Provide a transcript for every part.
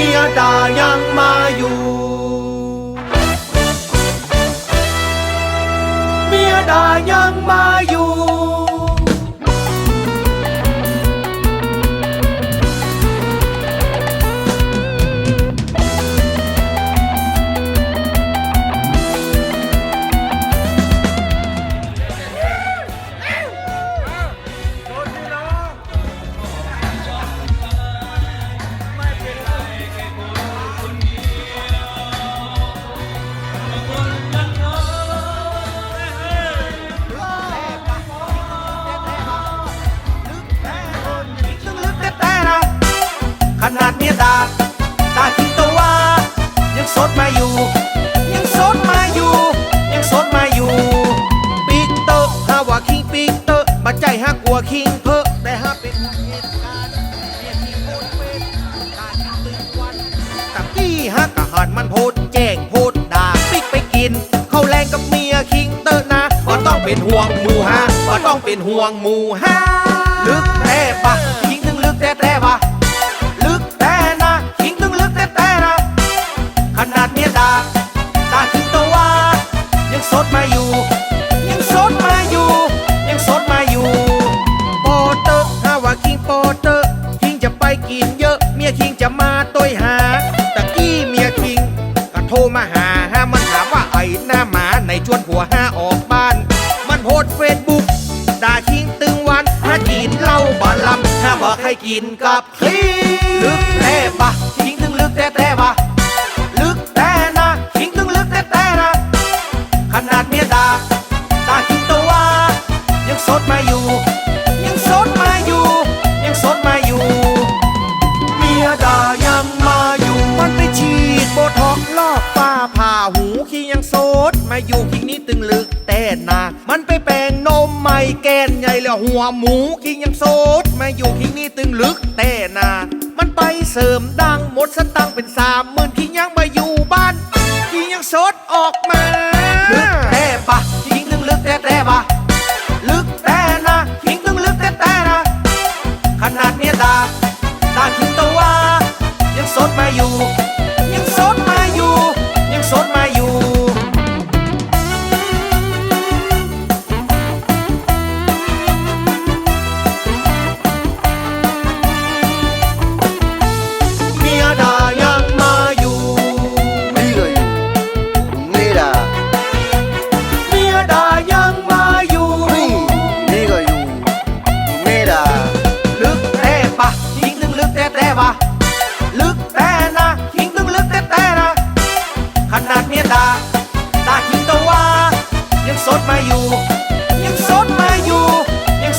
เมียด่ายังมาอยู่ นาดเมียดาด่าทิ้งตัวว่ายังสดมาอยู่ ยังสดมาอยู่ ยังสดมาอยู่ปีกเตอร์ฮาว่าคิงปีกเตอร์มาใจฮักกลัวคิงเพอแต่ฮักเป็นเหตุการณ์เมียคิงโคตรเป็นการตื่นวันกับกี้ฮักกะหันมันโพดแจ้งโพดด่าปิ๊กไปกินเข้าแรงกับเมียคิงเตอร์นะก็ต้องเป็นห่วงหมูฮะก็ต้องเป็นห่วงหมูฮะลึกแท้ปะคิงถึงลึกแท้แท้ปะ คิงจะมาต้อยหา ตะกี้เมียคิง ก็โทรมาหา มันถามว่าไอ้หน้าหมาในชวนผัวห้าออกบ้าน มันโพสเฟซบุ๊กด่าคิงตึงวันถ้ากินเหล้าบาลำถ้าบอกให้กินกับคิง ลึกแท้ปะคิงถึงลึกแท้แท้ปะ อยู่คิงนี้ตึงลึกแต่นา มันไปแปลงนมไม่แกนใหญ่แล้วหัวหมูคิงยังโสดมาอยู่คิงนี้ตึงลึกแต่นา มันไปเสริมดังหมดสตังเป็นสามหมื่นคิงยังมาอยู่บ้านคิงยังโสดออกมาลึกแต่ปะคิงตึงลึกแต่แต่ปะลึกแต่นะคิงตึงลึกแต่แต่นะขนาดเมียด่าด่าถึงตัวยังสดมาอยู่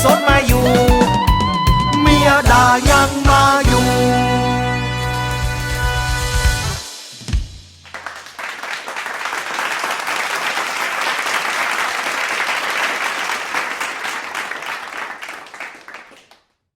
สนมาอยู่ เมียด่ายังมาอย